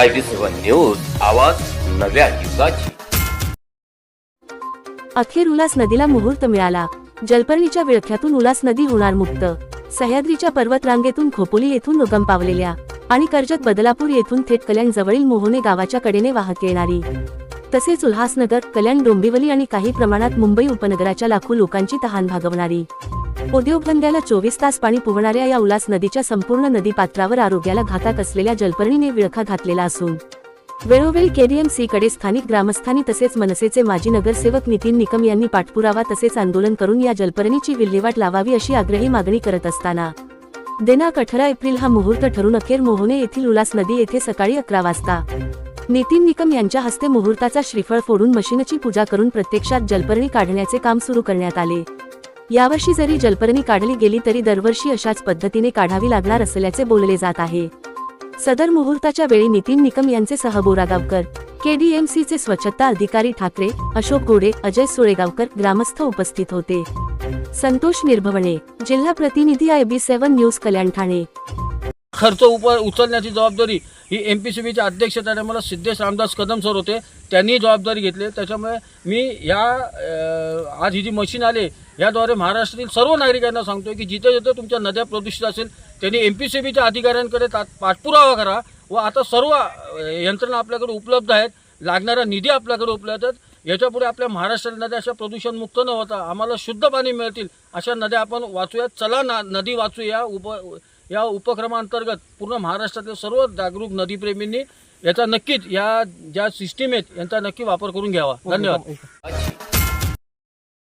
I B seven news आवाज नव्या युगाची. अखेर उल्हास नदीला मुहूर्त मिळाला. जलपर्णीच्या विळख्यातून उल्हास नदी होणार मुक्त. सह्याद्रीच्या पर्वतरांगेतून खोपोली येथून उगम पावलेल्या आणि कर्जत बदलापूर येथून थेट कल्याण जवळील मोहोने गावाच्या कडेने वाहत येणारी. तसेच उल्हासनगर कल्याण डोंबिवली आणि काही प्रमाणात मुंबई उपनगराच्या लाखो लोकांची तहान भागवणारी. उद्योगधंद्याला चोवीस तास पाणी पुवणाऱ्या या उल्हास नदीच्या संपूर्ण नदीपात्रावर आरोग्याला घातक असलेल्या जलपर्णीने विळखा घातलेला असून वेळोवेळी केडीएमसी कडे स्थानिक ग्रामस्थांनी तसेच मनसेचे माजी नगरसेवक नितीन निकम यांनी पाठपुरावा तसेच आंदोलन करून या जलपर्णीची विल्हेवाट लावावी अशी आग्रही मागणी करत असताना दिनांक अठरा एप्रिल हा मुहूर्त ठरून अखेर मोहोने येथील उल्हास नदी येथे सकाळी अकरा वाजता नितीन निकम यांच्या हस्ते मुहूर्ताचा श्रीफळ फोडून मशीनची पूजा करून प्रत्यक्षात जलपर्णी काढण्याचे काम सुरू करण्यात आले. यावर्षी जरी जलपर्णी काढली गेली तरी दरवर्षी अशाच पद्धतीने काढावी लागणार असल्याचे बोलले जात आहे. सदर मुहूर्ताच्या वेळी नितीन निकम यांचे सह बोरागावकर केडीएमसीचे स्वच्छता अधिकारी ठाकरे अशोक गोडे अजय सुळेगावकर ग्रामस्थ उपस्थित होते. संतोष निर्भवणे जिल्हा प्रतिनिधी I B seven news Kalyan Thane. खर्च उप उचलण्याची जबाबदारी ही एम पी सी बीच्या अध्यक्ष मला सिद्धेश रामदास कदम सर होते. त्यांनी जबाबदारी घेतली त्याच्यामुळे मी या आज ही जी मशीन आले याद्वारे महाराष्ट्रातील सर्व नागरिकांना सांगतोय की जिथे जिथे तुमच्या नद्या प्रदूषित असेल त्यांनी एम पी सी बीच्या अधिकाऱ्यांकडे ता- पाठपुरावा करा व आता सर्व यंत्रणा आपल्याकडे उपलब्ध आहेत. लागणारा निधी आपल्याकडे उपलब्ध आहेत. याच्यापुढे आपल्या महाराष्ट्रातील नद्या अशा प्रदूषणमुक्त न होता आम्हाला शुद्ध पाणी मिळतील अशा नद्या आपण वाचूयात चला ना नदी वाचूया. उप या उपक्रमांतर्गत पूर्ण महाराष्ट्रातील सर्व जागरूक नदीप्रेमींनी याचा नक्कीच या ज्या सिस्टीम आहेत यांचा नक्की वापर करून घ्यावा. धन्यवाद.